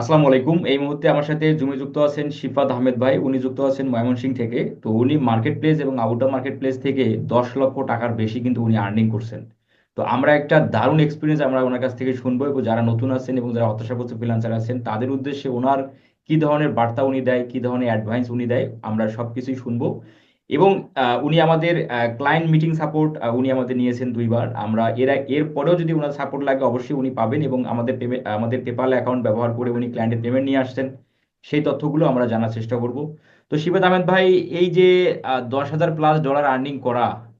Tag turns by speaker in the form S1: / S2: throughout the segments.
S1: আসসালামু আলাইকুম। এই মুহূর্তে আমার সাথে জুমে যুক্ত আছেন শিফাত আহমেদ ভাই। উনি যুক্ত আছেন ময়মনসিংহ থেকে। তো উনি মার্কেট প্লেস এবং আউটার মার্কেট প্লেস থেকে দশ লক্ষ টাকার বেশি কিন্তু উনি আর্নিং করছেন। তো আমরা একটা দারুণ এক্সপিরিয়েন্স আমরা ওনার কাছ থেকে শুনব এবং যারা নতুন আছেন এবং যারা হতাশাগ্রস্ত ফ্রিল্যান্সার আছেন, তাদের উদ্দেশ্যে ওনার কি ধরনের বার্তা উনি দেয়, কি ধরনের অ্যাডভাইস উনি দেয়, আমরা সবকিছুই শুনব। এবং উনি আমাদের ক্লায়েন্ট মিটিং সাপোর্ট উনি আমাদের নিয়েছেন দুইবার। আমরা এর আগ- এর পরেও যদি ওনার সাপোর্ট লাগে, অবশ্যই উনি পাবেন এবং আমাদের পেমে- আমাদের পেপাল অ্যাকাউন্ট ব্যবহার করে উনি ক্লায়েন্টের পেমেন্ট নিয়ে আসছেন। সেই তথ্যগুলো আমরা জানার চেষ্টা করব। তো শিবাদ আহমেদ ভাই, এই যে দশ হাজার প্লাস ডলার আর্নিং করা,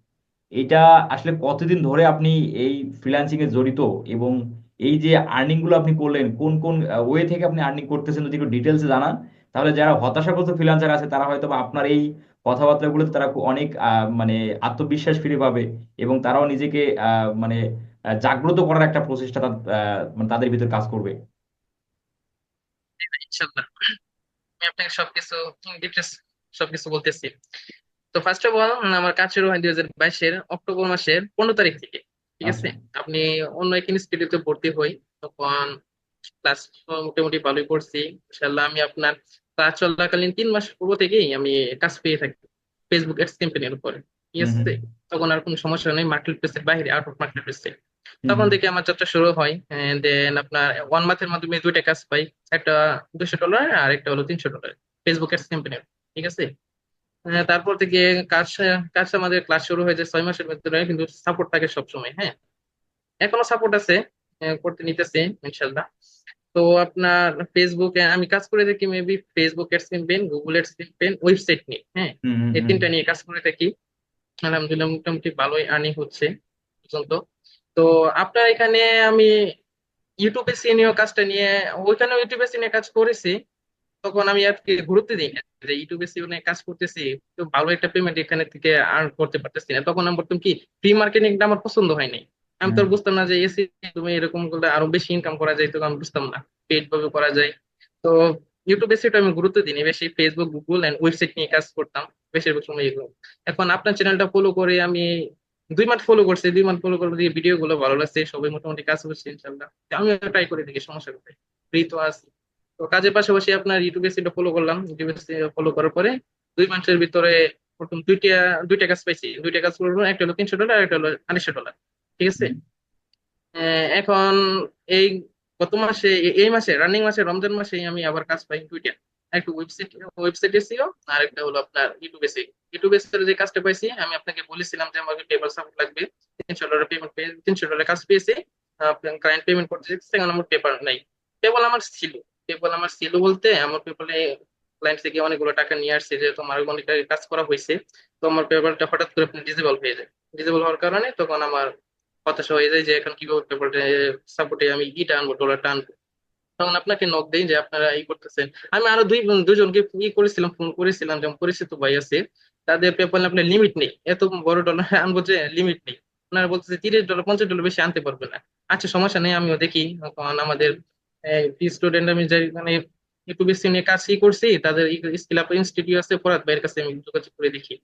S1: এটা আসলে কতদিন ধরে আপনি এই ফ্রিল্যান্সিং এ জড়িত? এবং এই যে আর্নিংগুলো আপনি করলেন, কোন কোন ওয়ে থেকে আপনি আর্নিং করতেছেন যদি একটু ডিটেলসে জানান, তাহলে যারা হতাশাগ্রস্ত ফ্রিল্যান্সার আছে, তারা হয়তো আপনার এই কথাবার্তাগুলোতে তারা অনেক মানে আত্মবিশ্বাস ফিরে পাবে এবং তারাও নিজেকে মানে জাগ্রত করার একটা প্রচেষ্টা মানে তাদের ভিতর কাজ করবে।
S2: আমি আপনাকে সবকিছু ডিটেলস সবকিছু বলতেছি। তো ফার্স্ট অফ অল আমার কাজ শুরু হয় দুই হাজার বাইশের অক্টোবর মাসের পনেরো তারিখ থেকে ঠিক
S1: আচ্ছা।
S2: আছে আপনি অন্য এক ইনস্টিটিউটে ভর্তি হই তখন ক্লাস মোটামুটি ভালোই করছি ইনশাল্লাহ আমি আপনার ক্লাস চলাকালীন তিন মাস পূর্ব থেকেই আমি কাজ পেয়ে থাকি ফেসবুক অ্যাডস ক্যাম্পেইনের উপরে। ঠিক আছে তখন আর কোনো সমস্যা নেই মার্কেট প্লেসের বাইরে আউট অফ মার্কেট প্লেসে তখন থেকে আমার যাত্রা শুরু হয় দেন আপনার ওয়ান মান্থের মাধ্যমে দুইটা কাজ পাই একটা দুশো ডলার আর একটা হলো তিনশো ডলার ফেসবুক অ্যাডস ক্যাম্পেইনের ঠিক আছে? তারপর থেকে কাজ কাজ আমাদের ক্লাস শুরু হয়েছে ছয় মাসের ভিতরে কিন্তু সাপোর্ট থাকে সবসময় হ্যাঁ? এখনও সাপোর্ট আছে করতে নিতেছে ইনশাল্লাহ তো আপনার ফেসবুকে আমি কাজ করে থাকি maybe Facebook ads campaign Google ads campaign website নিয়ে হ্যাঁ? এই তিনটা নিয়ে কাজ করে থাকি। আলহামদুলিল্লাহ মোটামুটি ভালোই আর্নিং হচ্ছে পর্যন্ত। তো আপনার এখানে আমি ইউটিউবে সিনিয়র কাজটা নিয়ে ওইখানে ইউটিউবে সিনিয়র কাজ করেছি। তখন আমি আর কি গুরুত্ব দিই না যে ইউটিউবে সিনিয়র কাজ করতেছি তো ভালো একটা পেমেন্ট এখানে থেকে আর্ন করতে পারতেছি না। তখন আমি বলতাম কি ফ্রি মার্কেটিংটা আমার পছন্দ হয় নাই। আমি তো বুঝতাম না যে এসি তুমি এরকম করলে আরও বেশি ইনকাম করা যায় তো আমি বুঝতাম না। পেড ভাবে করা যায়। তো ইউটিউবে সেটা আমি গুরুত্ব দিই বেশি ফেসবুক গুগল এন্ড ওয়েবসাইট নিয়ে কাজ করতাম বেশিরভাগ সময় এগুলো। এখন আপনার চ্যানেলটা ফলো করে আমি দুই মাস ফলো করছি, দুই মাস ফলো করে দিয়ে ভিডিও গুলো ভালো লাগছে, সবাই মোটামুটি কাজ করছে ইনশাল্লাহ আমিও ট্রাই করে দেখি সমস্যা কোথায় ফ্রি তো আছি। তো কাজের পাশাপাশি আপনার ইউটিউবে সেটা ফলো করলাম। ইউটিউবে ফলো করার পরে দুই মাসের ভিতরে প্রথম দুইটা দুইটা কাজ পাইছি। দুইটা কাজ করব একটা হলো তিনশো ডলার একটা হলো আড়াইশো ডলার ঠিক আছে? এখন এই গত মাসে এই মাসে রানিং মাসে রমজান মাসে আমি আবার কাজ পাই টুইটার একটা ওয়েবসাইট ওয়েবসাইট এসিও আর একটা হলো আপনার ইউটিউব এসিও ইউটিউব এসিও যে কাজটা পাইছি আমি আপনাকে বলেছিলাম যে আমাকে পেপার সাপোর্ট লাগবে। তিনশো ডলার পেমেন্ট পেয়ে তিনশো ডলার কাজ পেয়েছি। ক্লায়েন্ট পেমেন্ট করতে চাইছে এখন আমার পেপার নাই। পেপাল আমার ছিল। পেপাল আমার ছিল বলতে আমার পেপালে ক্লায়েন্ট থেকে অনেকগুলো টাকা নিয়ে আসছে যে তোমার অনেক কাজ করা হয়েছে। তো আমার পেপারটা হঠাৎ করে ডিজেবল হয়ে যায়। ডিজেবল হওয়ার কারণে তখন আমার হতাশা হয়ে যায় যে এখন কীভাবে পেপারটা সাপোর্টে আমি ইটা আনব ডলারটা আনব। তখন আপনাকে নক দেই যে আপনারা ই করতেছেন। আমি আরও দুই দুজনকে ই করেছিলাম ফোন করেছিলাম, যেমন পরিচিত ভাই আছে। তাদের পেপার আপনার লিমিট নেই। এত বড় ডলার আনব যে লিমিট নেই। ওনারা বলতেছে, তিরিশ ডলার পঞ্চাশ ডলার বেশি আনতে পারবে না। আচ্ছা সমস্যা নেই, আমিও দেখি। আমাদের স্টুডেন্ট আমি মানে একটু বেশি নিয়ে কাজ করছি। তাদের স্কিল আপ ইনস্টিটিউট আছে, ফরাদ ভাইয়ের কাছে আমি যোগাযোগ করে দেখি।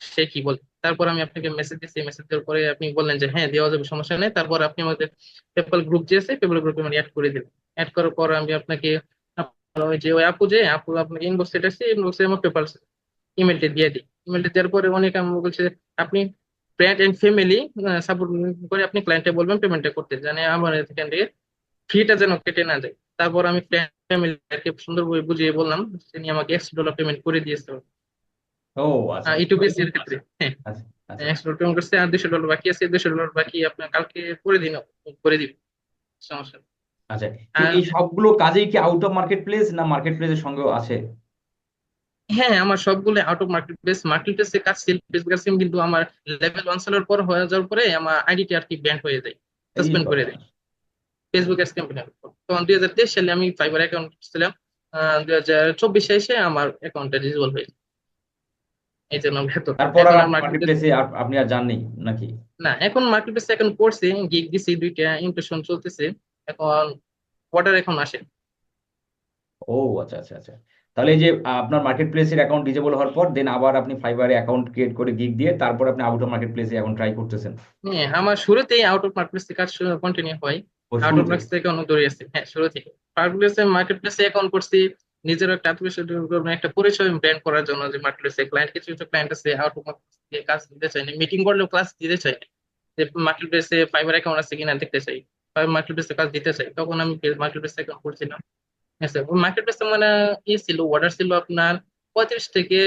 S2: সে কি বলে? তারপর আমি আপনাকে মেসেজ দিচ্ছি মেসেজ দেওয়ার পরে আপনি বললেন যে হ্যাঁ দেওয়া যাবে, সমস্যা নেই। তারপর আপনি আমাদের পেপাল গ্রুপ যে আছে পেপাল গ্রুপে মানে অ্যাড করে দিলেন অ্যাড করার পর আমি আপনাকে ওই যে, ওই আপু যে, আপু আপনাকে ইনবক্স এটা আছে ইনবক্সে আমার পেপাল ইমেলটা দিয়ে দিই। ইমেলটা দেওয়ার পরে অনেক আমি বলছে আপনি ফ্রেন্ড এন্ড ফ্যামিলি সাপোর্ট করে আপনি ক্লায়েন্টে বলবেন পেমেন্টটা করতে। জানে আমার এখান থেকে ফিটা যেন কেটে না যায়। তারপর আমি ফ্যামিলিকে সুন্দরভাবে বুঝিয়ে বললাম তিনি আমাকে একশো ডলার পেমেন্ট করে দিয়েছে।
S1: ও আচ্ছা
S2: ইউটিউবে এর ক্ষেত্রে। হ্যাঁ
S1: আচ্ছা আচ্ছা
S2: একশো ডলার করছে আর দুশো ডলার বাকি আছে দুশো ডলার বাকি আপনার কালকে করে দিন করে দিব সমস্যা নেই।
S1: আচ্ছা এই সবগুলো কাজেই কি আউট অফ মার্কেট প্লেস না মার্কেট প্লেসের সঙ্গেও আছে?
S2: হ্যাঁ আমার সবগুলো out of market place market প্লেসে কাজ সেল সিম কিন্তু আমার লেভেল ওয়ান সেলার পর হয়ে যাওয়ার পরে আমার আইডিটি আর কি ব্যান্ড হয়ে যায় সাসপেন্ড করে দেয়। ফেসবুক অ্যাডস ক্যাম্পেইনের উপর। তখন দুই হাজার তেইশ সালে আমি ফাইবার অ্যাকাউন্ট ছিলাম দুই হাজার চব্বিশে এসে আমার অ্যাকাউন্টটা ডিসেবল হয়ে যায়। এই জন্য
S1: তারপর
S2: মার্কেট
S1: মার্কেট প্লেসে আপনি আর যাননি নাকি?
S2: না এখন মার্কেট প্লেসে এখন করছি গিগ দিছি দুইটা ইমপ্রেশন চলতেছে। এখন অর্ডার এখন আসে।
S1: ও আচ্ছা আচ্ছা আচ্ছা। তাহলে এই যে আপনার মার্কেট প্লেসের অ্যাকাউন্ট ডিজেবল হওয়ার পর দেন আবার আপনি ফাইবারে অ্যাকাউন্ট ক্রিয়েট করে গিগ দিয়ে তারপর আপনি আউট অফ মার্কেট প্লেসে এখন ট্রাই করতেছেন।
S2: হ্যাঁ আমার শুরুতেই আউট অফ মার্কেট প্লেসে কাজ কন্টিনিউ হয়। আউট অফ লাক্স থেকে অন্য দৌড়ে আসছি হ্যাঁ শুরু থেকে মার্কেটপ্লেসে মার্কেটপ্লেসে অ্যাকাউন্ট করছি নিজের একটা আত্মবিশ্বাস একটা পরিচয় ব্র্যান্ড করার জন্য যে মার্কেটপ্লেসে ক্লায়েন্ট কিছু কিছু ক্লায়েন্ট আছে দিয়ে কাজ দিতে চাই না মিটিং করলেও ক্লাস দিতে চাই না যে মার্কেটপ্লেসে ফাইবার অ্যাকাউন্ট আছে কিনা দেখতে চাই ফাইবার মার্কেটপ্লেসে কাজ দিতে চাই তখন আমি মার্কেটপ্লেসে অ্যাকাউন্ট করছিলাম মার্কেটপ্লেসে মানে ই ছিল অর্ডার ছিল আপনার পঁয়ত্রিশ থেকে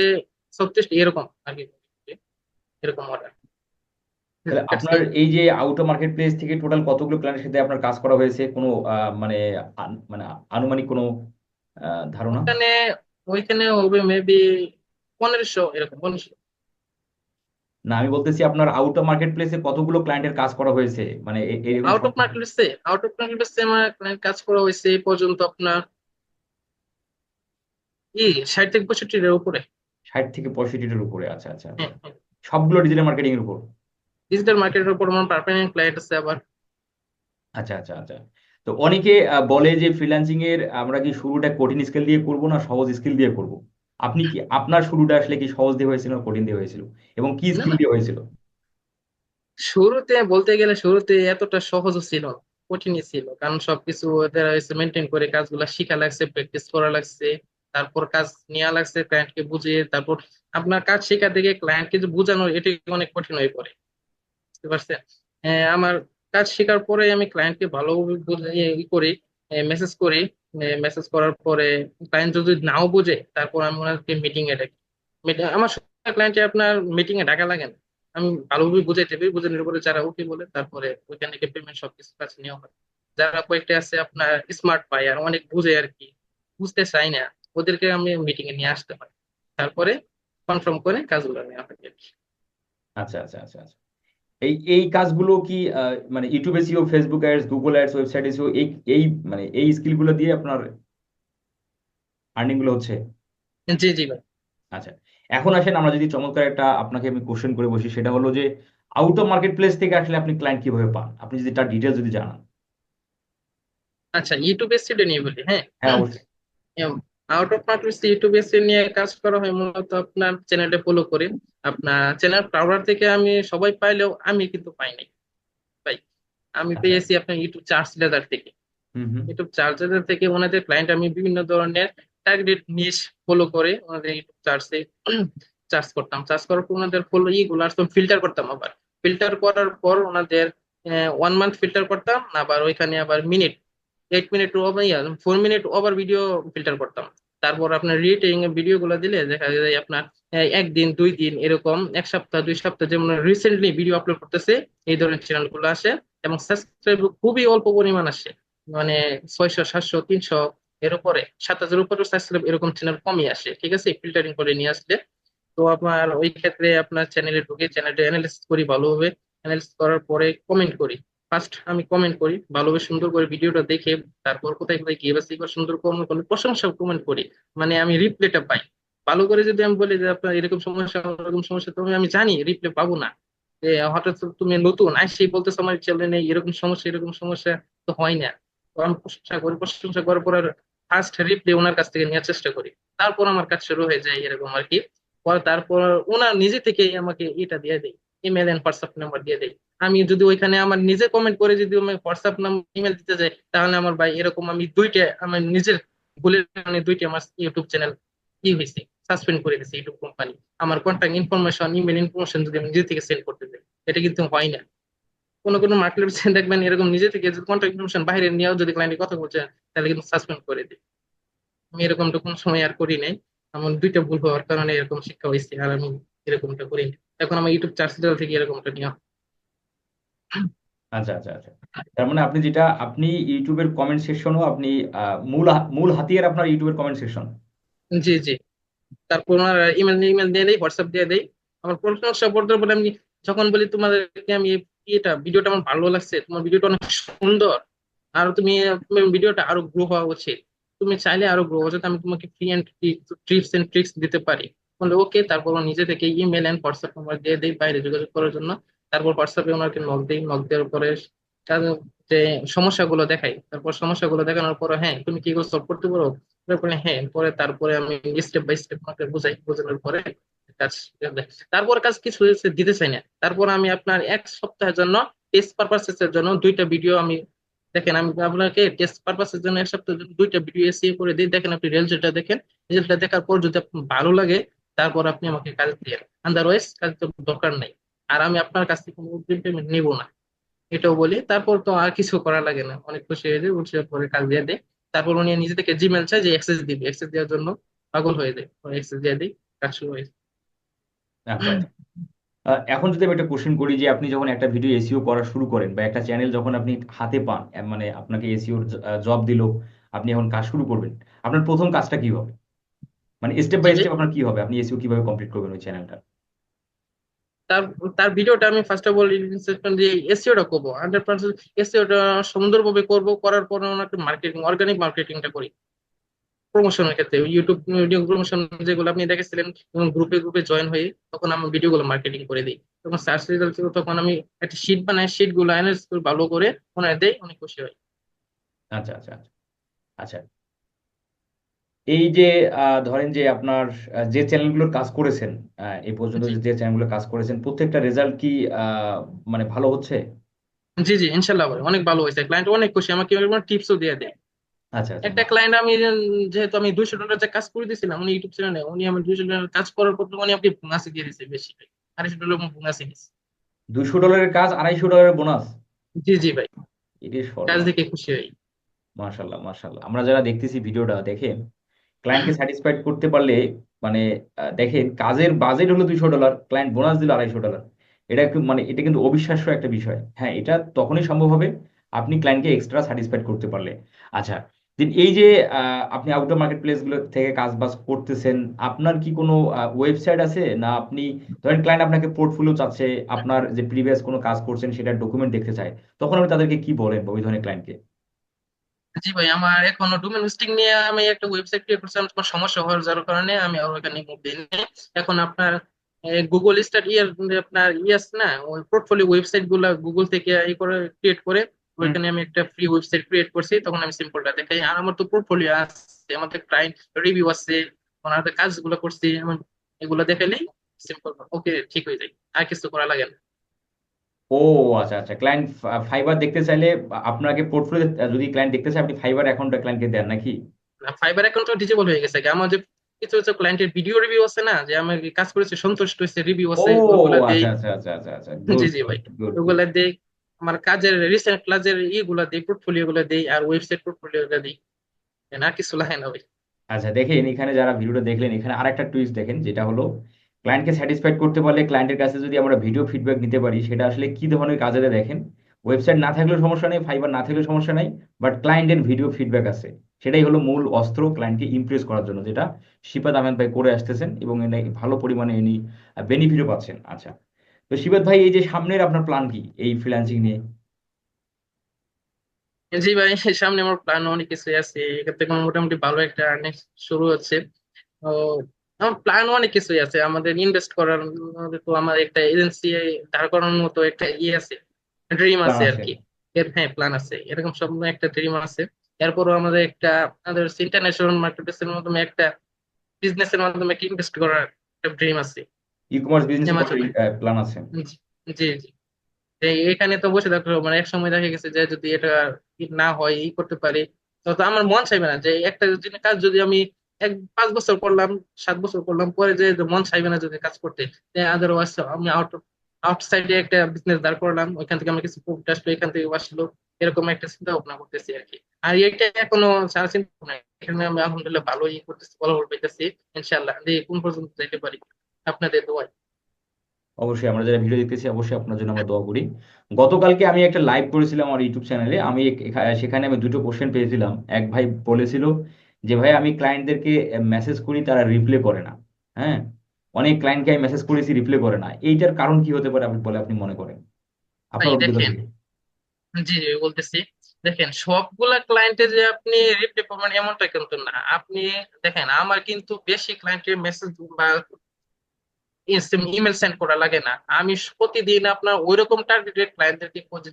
S2: ছত্রিশ এরকম আর কি। এরকম অর্ডার
S1: আপনার এই যে আউটো মার্কেট প্লেস থেকে টোটাল কতগুলো ক্লায়েন্টের সাথে আপনার কাজ করা হয়েছে? কোনো মানে মানে আনুমানিক কোনো ধারণা?
S2: ওখানে ওইখানে হবে মেবি পনেরোশো এরকম পনেরোশো।
S1: না আমি বলতেছি আপনার আউটো মার্কেট প্লেসে কতগুলো ক্লায়েন্টের কাজ করা হয়েছে? মানে
S2: আউট অফ
S1: সংখ্যা
S2: মার্কেটপ্লেসে আউট অফ মার্কেটপ্লেসে আমার client কাজ করা হয়েছে এই পর্যন্ত আপনার ই ষাট থেকে পঁয়ষট্টির উপরে।
S1: ষাট থেকে পঁয়ষট্টিটার উপরে আচ্ছা আচ্ছা আচ্ছা। সবগুলো ডিজিটাল মার্কেটিং এর উপর?
S2: ডিজিটাল মার্কেটের উপর আমার পারমানেন্ট ক্লায়েন্ট আছে আবার।
S1: আচ্ছা আচ্ছা আচ্ছা। তো অনেকে বলে যে ফ্রিল্যান্সিং এর আমরা কি শুরুটা কঠিন স্কিল দিয়ে করব না সহজ স্কিল দিয়ে করব? আপনি কি আপনার শুরুটা আসলে কি সহজ দিয়ে হয়েছিল না কঠিন দিয়ে হয়েছিল? এবং কি স্কিল দিয়ে হয়েছিল?
S2: শুরুতে বলতে গেলে শুরুতে এতটা সহজও ছিল না, কঠিনই ছিল কারণ সবকিছু ওদের মেনটেন করে কাজগুলো শিখা লাগছে প্র্যাকটিস করা লাগছে তারপর কাজ নেওয়া লাগছে ক্লায়েন্টকে বুঝিয়ে তারপর আপনার কাজ শেখা থেকে ক্লায়েন্টকে যে বোঝানো এটি অনেক কঠিন হয়ে পড়ে। বুঝতে পারছেন? হ্যাঁ, আমার কাজ শেখার পরে আমি ক্লায়েন্টকে ই করি মেসেজ করি মেসেজ করার পরে ক্লায়েন্ট যদি নাও বোঝে, তারপর আমি ওনাকে মিটিং এ ডাকি। আমার ক্লায়েন্টে আপনার মিটিং এ ডাকা লাগে না। আমি ভালোভাবে বুঝাইতে পারি বুঝানোর পরে যারা ওকে বলে, তারপরে ওইখান থেকে পেমেন্ট সবকিছু কাছে নেওয়া হয়। যারা কয়েকটা আছে আপনার স্মার্ট পায় আর অনেক বুঝে আর কি, বুঝতে চাই না, ওদেরকে আমি মিটিং এ নিয়ে আসতে হয় তারপরে কনফার্ম করে কাজগুলো নেওয়া হয়
S1: আচ্ছা আচ্ছা আচ্ছা আচ্ছা। এই এই কাজগুলো কি মানে YouTube SEO Facebook ads Google ads website SEO এই এই মানে এই স্কিলগুলো দিয়ে আপনার আর্নিংগুলো হচ্ছে?
S2: জি জি ভাই।
S1: আচ্ছা এখন আসেন আমরা যদি চমৎকার একটা আপনাকে আমি কোশ্চেন করে বসি সেটা হলো যে আউট অফ মার্কেট প্লেস থেকে আসলে আপনি ক্লায়েন্ট কীভাবে পান? আপনি যদি তার ডিটেইলস যদি জানান।
S2: আচ্ছা ইউটিউব স্টুডিও নিয়ে বলি হ্যাঁ?
S1: হ্যাঁ অবশ্যই।
S2: আউট অফ মার্কেট ইউটিউব এসে নিয়ে কাজ করা হয় মূলত আপনার চ্যানেলটা ফলো করে। আপনার চ্যানেল ক্রাউডার থেকে আমি সবাই পাইলেও আমি কিন্তু পাই নাই। ভাই আমি পেয়েছি আপনার ইউটিউব চার্জ লেদার থেকে ইউটিউব চার্জ লেদার থেকে ওনাদের ক্লায়েন্ট আমি বিভিন্ন ধরনের টার্গেট নিশ ফলো করে ওনাদের ইউটিউব চার্জে চার্জ করতাম। চার্জ করার পর ওনাদের ফলো ইগুলো ফিল্টার করতাম আবার। ফিল্টার করার পর ওনাদের ওয়ান মান্থ ফিল্টার করতাম আবার ওইখানে আবার minute eight minute over yeah four minute over video filter করতাম। তারপর আপনার রিটেইং ভিডিও গুলো দিলে দেখা যায় আপনার একদিন, দুই দিন এরকম, এক সপ্তাহ, দুই সপ্তাহ যেমন রিসেন্টলি ভিডিও আপলোড করতেছে, এই ধরনের চ্যানেলগুলো আসে এবং সাবস্ক্রাইব খুবই অল্প পরিমাণ আসে। মানে ছয়শো, সাতশো, তিনশো এর উপরে, সাত হাজার উপরে সাবস্ক্রাইব এরকম চ্যানেল কমই আসে, ঠিক আছে? ফিল্টারিং করে নিয়ে আসলে। তো আপনার ওই ক্ষেত্রে আপনার চ্যানেলে ঢুকে চ্যানেলটা অ্যানালিসিস করি, ভালোভাবে অ্যানালিসিস করার পরে কমেন্ট করি। ফার্স্ট আমি কমেন্ট করি, ভালোভাবে সুন্দর করে ভিডিওটা দেখে, তারপর কোথায় কোথায় গিয়ে বা সুন্দর কমেন্ট করলে প্রশংসা কমেন্ট করি। মানে আমি রিপ্লেটা পাই। ভালো করে যদি আমি বলি যে, আপনার এরকম সমস্যা এরকম সমস্যা তো আমি জানি রিপ্লে পাবো না। হঠাৎ তুমি নতুন আসেই বলতেছো আমার চ্যানেলে নেই, এরকম সমস্যা এরকম সমস্যা তো হয় না। আমি প্রশংসা করি, প্রশংসা করার পর ফার্স্ট রিপ্লে ওনার কাছ থেকে নেওয়ার চেষ্টা করি। তারপর আমার কাজ শুরু হয়ে যায় এরকম আর কি। পরে তারপর ওনার নিজে থেকেই আমাকে এটা দিয়ে দেয়। ইমেল এন্ড হোয়াটসঅ্যাপ নাম্বার দিয়ে দেয় আমি যদি ওইখানে আমার নিজে কমেন্ট করে যদি আমি হোয়াটসঅ্যাপ নাম্বার ইমেল দিতে যাই, তাহলে আমার ভাই এরকম আমি দুইটা আমার নিজের ভুলের কারণে দুইটা আমার ইউটিউব চ্যানেল কি হয়েছে সাসপেন্ড করে দিয়েছে ইউটিউব কোম্পানি আমার কন্ট্যাক্ট ইনফরমেশন ইমেল ইনফরমেশন যদি আমি নিজে থেকে সেন্ড করতে যাই, এটা কিন্তু হয় না। কোনো কোনো মার্কেট দেখবেন এরকম নিজে থেকে যদি কন্ট্যাক্ট ইনফরমেশন বাইরে নিয়েও যদি ক্লায়েন্টের কথা বলছে তাহলে কিন্তু সাসপেন্ড করে দিই। আমি এরকমটা কোনো সময় আর করি নাই। আমার দুইটা ভুল হওয়ার কারণে এরকম শিক্ষা হয়েছে আর আমি এরকমটা করি নাই। এখন আমার ইউটিউব চার্জ থেকে এরকমটা হয়।
S1: আচ্ছা আচ্ছা আচ্ছা। তার মানে আপনি যেটা আপনি ইউটিউবের কমেন্ট সেকশনও আপনি মূল মূল হাতিয়ার আপনার ইউটিউবের কমেন্ট সেকশন
S2: জি জি। তারপর ওনার ইমেল ইমেল দিয়ে দেয় হোয়াটসঅ্যাপ দিয়ে দেয় আমার প্রশংসা করতে বলে আমি যখন বলি তোমাদেরকে আমি এটা ভিডিওটা আমার ভালো লাগছে তোমার ভিডিওটা অনেক সুন্দর। আর তুমি ভিডিওটা আরও গ্রো হওয়া উচিত। তুমি চাইলে আরও গ্রো হওয়া উচিত আমি তোমাকে free and tips and tricks দিতে পারি। বলে, ওকে, তারপর ও নিজে থেকে ইমেল এন্ড হোয়াটসঅ্যাপ নাম্বার দিয়ে দেয় বাইরে যোগাযোগ করার জন্য। তারপর হোয়াটসঅ্যাপে ওনাকে নক দেই নক দেওয়ার পরে যে সমস্যাগুলো দেখাই, তারপর সমস্যাগুলো দেখানোর পরে হ্যাঁ তুমি কি সলভ করতে পারো? হ্যাঁ। পরে তারপরে আমি স্টেপ বাই স্টেপ আমাকে বুঝাই, বোঝানোর পরে কাজ তারপর কাজ কিছু দিতে চাই না। তারপর আমি আপনার এক সপ্তাহের জন্য টেস্ট পারপাসের জন্য দুইটা ভিডিও আমি দেখেন, আমি আপনাকে টেস্ট পারপাসের জন্য এক সপ্তাহের জন্য দুইটা ভিডিও এসিও করে দিই। দেখেন, আপনি রেজাল্টটা দেখেন। রেজাল্টটা দেখার পর যদি ভালো লাগে তারপর আপনি আমাকে কাজ দিয়ে আদারওয়াইজ কাজ তো দরকার নাই। আর আমি আপনার কাছ থেকে কোনো অগ্রিম পেমেন্ট নিবো না। এটাও বলি। তারপর তো আর কিছু করা লাগে না। অনেক খুশি হয়ে যায় উৎসাহ করে কাজ দিয়ে দেয় তারপর উনি নিজে থেকে জিমেল চায় যে অ্যাক্সেস দিবে। অ্যাক্সেস দেওয়ার জন্য পাগল হয়ে যায় অ্যাক্সেস দিয়ে দিই, কাজ শুরু হয়ে।
S1: আচ্ছা আচ্ছা। এখন যদি আমি একটা কোশ্চেন করি যে আপনি যখন একটা ভিডিও এসিও করা শুরু করেন বা একটা চ্যানেল যখন আপনি হাতে পান মানে আপনাকে এসিওর জব দিল, আপনি এখন কাজ শুরু করবেন, আপনার প্রথম কাজটা কি হবে? মানে স্টেপ বাই স্টেপ আপনার কি হবে? আপনি এসইও কীভাবে কমপ্লিট করবেন ওই চ্যানেলটা
S2: তার তার ভিডিওটা আমি ফার্স্ট অফ অল যে এসইওটা করব। হান্ড্রেড পার্সেন্ট এসইওটা সুন্দরভাবে করব। করার পরে ওনাকে মার্কেটিং অর্গানিক মার্কেটিংটা করি। প্রমোশনের ক্ষেত্রে ইউটিউব ভিডিও প্রমোশন যেগুলো আপনি দেখেছিলেন গ্রুপে গ্রুপে জয়েন হয়ে তখন আমি ভিডিওগুলো মার্কেটিং করে দিই। তখন সার্চ রেজাল্ট তখন আমি একটা শিট বানাই শিটগুলো অ্যানালাইজ করে ভালো করে ওনার দেই অনেক খুশি হয়।
S1: আচ্ছা আচ্ছা আচ্ছা। আচ্ছা এই যে ধরেন যে আপনার যে চ্যানেলগুলোর কাজ করেছেন এই পর্যন্ত যে চ্যানেলগুলোর কাজ করেছেন প্রত্যেকটা রেজাল্ট কি মানে ভালো হচ্ছে?
S2: জি জি ইনশাল্লাহ ভাই অনেক ভালো হয়েছে। ক্লায়েন্ট অনেক খুশি আমাকে টিপসও দিয়ে দেয়
S1: আচ্ছা আচ্ছা।
S2: একটা ক্লায়েন্ট আমি যেহেতু আমি দুইশো ডলার যে কাজ করে দিয়েছিলাম উনি ইউটিউব চ্যানেলে উনি আমি দুইশো ডলার কাজ করার পর উনি আমাকে বোনাসে দিয়ে দিয়েছে বেশি ভাই আড়াইশো ডলার বোনাসে দিয়েছে।
S1: দুশো ডলারের কাজ আড়াইশো ডলারের বোনাস
S2: জি জি ভাই। কাজ দেখে খুশি হই।
S1: মাশাল্লাহ মাশাল্লাহ। আমরা যারা দেখতেছি ভিডিওটা দেখে ক্লায়েন্টকে স্যাটিসফাইড করতে পারলে মানে দেখেন কাজের বাজেট হলো দুইশো ডলার ক্লায়েন্ট বোনাস দিল আড়াইশো ডলার এটা মানে এটা কিন্তু অবিশ্বাস্য একটা বিষয়। হ্যাঁ এটা তখনই সম্ভব হবে আপনি ক্লায়েন্টকে এক্সট্রা স্যাটিসফাইড করতে পারলে। আচ্ছা এই যে আপনি আউটডোর মার্কেট প্লেসগুলো থেকে কাজ বাজ করতেছেন, আপনার কি কোনো ওয়েবসাইট আছে? না আপনি, ধরেন ক্লায়েন্ট আপনাকে পোর্টফোলিও চাচ্ছে, আপনার যে প্রিভিয়াস কোনো কাজ করছেন, সেটার ডকুমেন্ট দেখতে চায়, তখন আপনি তাদেরকে কি বলেন ওই ধরনের ক্লায়েন্টকে
S2: জি ভাই আমার এখনও ডোমেন হোস্টিং নিয়ে আমি একটা ওয়েবসাইট ক্রিয়েট করছিলাম তোমার সমস্যা হওয়ার যার কারণে আমি আর ওখানে মুভ দিইনি। এখন আপনার গুগল স্টার ইয়ার আপনার ইয়াস না ওই পোর্টফোলিও ওয়েবসাইটগুলা গুগল থেকে ই করে ক্রিয়েট করে ওইখানে আমি একটা ফ্রি ওয়েবসাইট ক্রিয়েট করছি তখন আমি সিম্পলটা দেখাই। আর আমার তো পোর্টফোলিও আছে আমাদের ক্লায়েন্ট রিভিউ আছে ওনাদের কাজগুলো করছি আমি এগুলো দেখালেই সিম্পল ওকে ঠিক হয়ে যায় আর কিছু করা লাগে না।
S1: ও আচ্ছা আচ্ছা। ক্লায়েন্ট ফাইবার দেখতে চাইলে আপনাকে পোর্টফোলিও যদি ক্লায়েন্ট দেখতে চায় আপনি ফাইবার অ্যাকাউন্টটা ক্লায়েন্টকে দেন নাকি?
S2: না ফাইবার অ্যাকাউন্টটা ডিজেবল হয়ে গেছে। আমার যে কিছু কিছু ক্লায়েন্টের ভিডিও রিভিউ আছে না যে আমি কাজ করেছি সন্তুষ্ট হয়েছে রিভিউ আছে ওগুলা দেই।
S1: আচ্ছা আচ্ছা আচ্ছা আচ্ছা। আচ্ছা
S2: জি জি ভাই। ওগুলা দেই। আমার কাজের রিসেন্ট ক্লাসের ইগুলা দেই পোর্টফোলিও গুলো দেই আর ওয়েবসাইট পোর্টফোলিও গুলো দেই। আর কিছু লাগে না ভাই।
S1: আচ্ছা দেখেন এখানে যারা ভিডিওটা দেখলেন এখানে আরেকটা টুইস্ট দেখেন যেটা হলো ক্লায়েন্টকে স্যাটিসফাইড করতে পারলে ক্লায়েন্টের কাছে যদি আমরা ভিডিও ফিডব্যাক নিতে পারি, সেটা আসলে কি ধরনের কাজে দেখেন? ওয়েবসাইট না থাকলেও সমস্যা নেই ফাইবার না থাকলেও সমস্যা নাই বাট ক্লায়েন্টের ভিডিও ফিডব্যাক আছে। সেটাই হলো মূল অস্ত্র ক্লায়েন্টকে ইমপ্রেস করার জন্য, যেটা শিপাত আহমেদ ভাই করে আসতেছেন এবং ভালো পরিমাণে ইনি বেনিফিটও পাচ্ছেন। আচ্ছা তো শিবাত ভাই, এই যে সামনের আপনার প্ল্যান কি এই ফ্রিল্যান্সিং নিয়ে?
S2: জি ভাই সামনে আমার প্ল্যান অনেক কিছু আছে। এক্ষেত্রে মোটামুটি ভালো একটা আর্নিং শুরু হচ্ছে। আমার প্ল্যান অনেক কিছুই আছে আমাদের ইনভেস্ট করার তো আমার একটা এজেন্সি দাঁড় করানোর মতো একটা ইয়ে আছে ড্রিম আছে আর কি হ্যাঁ প্ল্যান আছে। এরকম সব একটা ড্রিম আছে। এরপরও আমাদের একটা আমাদের ইন্টারন্যাশনাল মার্কেটের মাধ্যমে একটা বিজনেসের মাধ্যমে একটা ইনভেস্ট করার একটা ড্রিম আছে।
S1: ই কমার্স বিজনেস করার প্ল্যান আছে।
S2: জি জি এখানে তো বসে থাকলে হবে না এক সময় দেখা গেছে যে যদি এটা না হয় ই করতে পারি তো আমার মন চাইবে না যে একটা কাজ যদি আমি এক পাঁচ বছর করলাম, সাত বছর করলাম, পরে যে মন চাইবে না যদি কাজ করতে আদারওয়াইজ আমি আউট আউটসাইডে একটা বিজনেস দাঁড় করলাম, ওইখান থেকে আমার কিছু প্রফিট আসলো, এখান থেকে আসলো, এরকম একটা চিন্তা ভাবনা করতেছি আর কি। আর এটা এখনও সারা চিন্তা নাই এখানে আমি আলহামদুলিল্লাহ ভালোই করতেছি, ফলাফল পাইতেছি ইনশাল্লাহ দেখি কোন পর্যন্ত যাইতে পারি, আপনাদের দোয়ায়।
S1: অবশ্যই, আমরা যারা ভিডিও দেখতেছি, অবশ্যই আপনার জন্য আমরা দোয়া করি। গতকালকে আমি একটা লাইভ করেছিলাম আমার ইউটিউব চ্যানেলে আমি সেখানে আমি দুটো কোশ্চেন পেয়েছিলাম। এক ভাই বলেছিল যে ভাই আমি ক্লায়েন্টদেরকে মেসেজ করি তারা রিপ্লে করে না। হ্যাঁ? অনেক ক্লায়েন্টকে আমি মেসেজ করেছি রিপ্লে করে না। এইটার কারণ কি হতে পারে আপনি বলে আপনি মনে করেন। আপনার
S2: দেখেন। জি বলতেছি। দেখেন সবগুলা ক্লায়েন্টে যে আপনি রিপ্লাই পাবেন এমনটা কিন্তু না। আপনি দেখেন আমার কিন্তু বেশি ক্লায়েন্টের মেসেজ বা ইমেল সেন্ড করা লাগে না। আমি প্রতিদিন আপনার ওইরকম টার্গেটেড ক্লায়েন্টদেরকে খুঁজে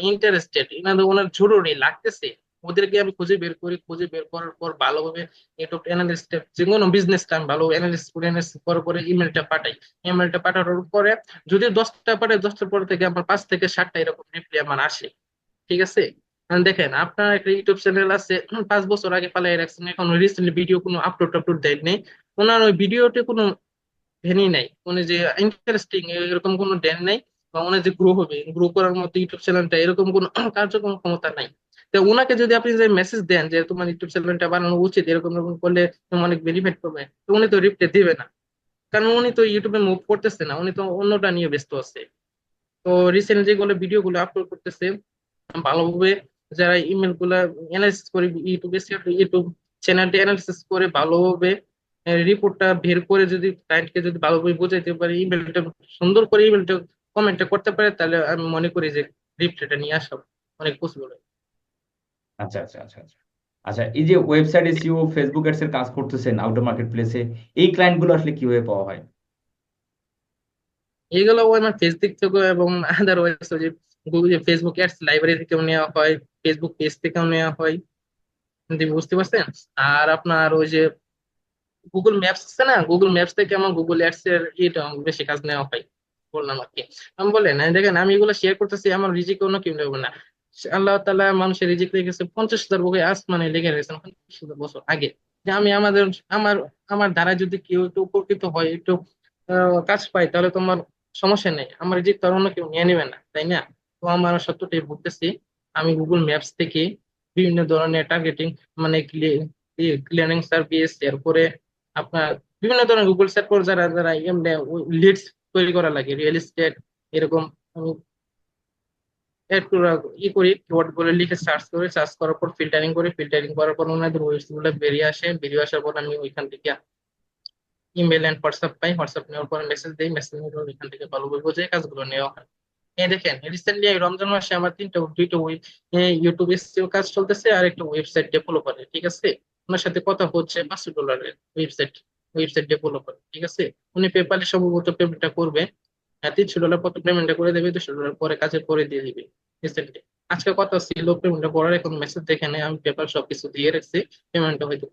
S2: ইন্টারেস্টেড এনাদের ওনার জরুরি লাগতেছে। ওদেরকে আমি খুঁজে বের করি, খুঁজে বের করার পর ভালোভাবে একটু অ্যানালিস্ট যে কোনো বিজনেসটা আমি ভালো অ্যানালিস্ট করে analysis করার পরে ইমেলটা পাঠাই। ইমেলটা পাঠানোর পরে যদি দশটা পাঠাই দশটার পর থেকে আমার পাঁচ থেকে সাতটা এরকম রিপ্লাই আমার আসে। ঠিক আছে? দেখেন, আপনার একটা ইউটিউব চ্যানেল আছে পাঁচ বছর আগে পালাই রাখছেন, এখন রিসেন্টলি ভিডিও কোনো আপলোড টাপলোড দেয় নেই। ওনার ওই ভিডিওতে কোনো ভ্যানি নাই। উনি যে ইন্টারেস্টিং এরকম কোনো ড্যান নাই, বা উনি যে গ্রো হবে গ্রো করার মতো ইউটিউব চ্যানেলটা এরকম কোনো কার্যক্রম ক্ষমতা নাই। তো ওনাকে যদি আপনি যে মেসেজ দেন যে তোমার ইউটিউব চ্যানেলটা বানানো উচিত, এরকম এরকম করলে অনেক বেনিফিট পাবে। তো উনি তো রিপ্লাই দিবে না। কারণ উনি তো ইউটিউবে মুভ করতেছে না, উনি তো অন্যটা নিয়ে ব্যস্ত আছে। তো রিসেন্ট যেগুলো ভিডিও গুলো আপলোড করতেছে, ভালোভাবে যারা ইমেলগুলা অ্যানালিসিস করে ইউটিউবে ইউটিউব চ্যানেলটি অ্যানালিসিস করে ভালোভাবে রিপোর্টটা বের করে যদি ক্লায়েন্টকে যদি ভালোভাবে বোঝাইতে পারে ইমেলটা সুন্দর করে ইমেলটা কমেন্টটা করতে পারে, তাহলে আমি মনে করি যে রিপ্লাইটা নিয়ে আসা অনেক পসিবল
S1: আচ্ছা আচ্ছা আচ্ছা আচ্ছা। আচ্ছা এই যে ওয়েবসাইট এসইও ফেসবুক অ্যাডস এর কাজ করতেছেন আউটার মার্কেট প্লেসে এই ক্লায়েন্টগুলো আসলে কীভাবে পাওয়া হয়?
S2: এগুলো আমার ফেসবুক থেকে এবং আদারওয়াইজ যে গুগল যে ফেসবুক অ্যাডস লাইব্রেরি থেকেও নেওয়া হয় ফেসবুক পেজ থেকেও নেওয়া হয়। বুঝতে পারছেন? আর আপনার ওই যে গুগল ম্যাপস আছে না? গুগল ম্যাপস থেকে আমার গুগল অ্যাডস এর এটা বেশি কাজ নেওয়া হয়। বললাম আর কি। আমি বলেন এই দেখেন, আমি এগুলো শেয়ার করতেছি, আমার রিজিক অন্য কেউ নেবে না। আল্লাহ তালা মানুষের রিজিক রেখেছে পঞ্চাশ হাজার বকে আসমানে লেগে রেখেছেন পঞ্চাশ হাজার বছর আগে। যে আমি আমাদের, আমার আমার দ্বারা যদি কেউ একটু উপকৃত হয়, একটু কাজ পাই তাহলে তোমার সমস্যা নেই। আমার রিজিক তো অন্য কেউ নিয়ে নেবে না, তাই না? তো আমার সত্যটাই বলতেছি, আমি গুগল ম্যাপস থেকে বিভিন্ন ধরনের টার্গেটিং মানে ক্লিয়ারিং সার্ভিস এরপরে আপনার বিভিন্ন ধরনের গুগল সার্চ করে যারা যারা লিডস তৈরি করা লাগে রিয়েল এস্টেট এরকম একটু ই করি কিওয়ার্ড বলে লিখে সার্চ করে সার্চ করার পর ফিল্টারিং করে ফিল্টারিং করার পর ওনাদের ওয়েবসাইটগুলো বেরিয়ে আসে, বেরিয়ে আসার পর আমি ওইখান থেকে ইমেল এন্ড হোয়াটসঅ্যাপ পাই হোয়াটসঅ্যাপ নেওয়ার পর মেসেজ দেই মেসেজ পর এখান থেকে ভালোভাবে বুঝে কাজগুলো নেওয়া হয়। এই দেখেন রিসেন্টলি রমজান মাসে আমার তিনটা, দুইটা ইউটিউব এসিও কাজ চলতেছে, আর একটা ওয়েবসাইট ডেভেলপারের ঠিক আছে? ওনার সাথে কথা হচ্ছে পাঁচশো ডলারের ওয়েবসাইট ওয়েবসাইট ডেভেলপার ঠিক আছে? উনি পেপালে সম্ভবত পেমেন্টটা করবে হ্যাঁ তিনশো ডলার কত পেমেন্টটা করে দেবে দুশো ডলার পরে কাজের পরে দিয়ে দিবে রিসেন্টলি আজকে কথা ছিল পেমেন্টটা করার, এখন মেসেজ দেখে নেই আমি পেপার সব কিছু দিয়ে রাখছি পেমেন্টটা হয়তো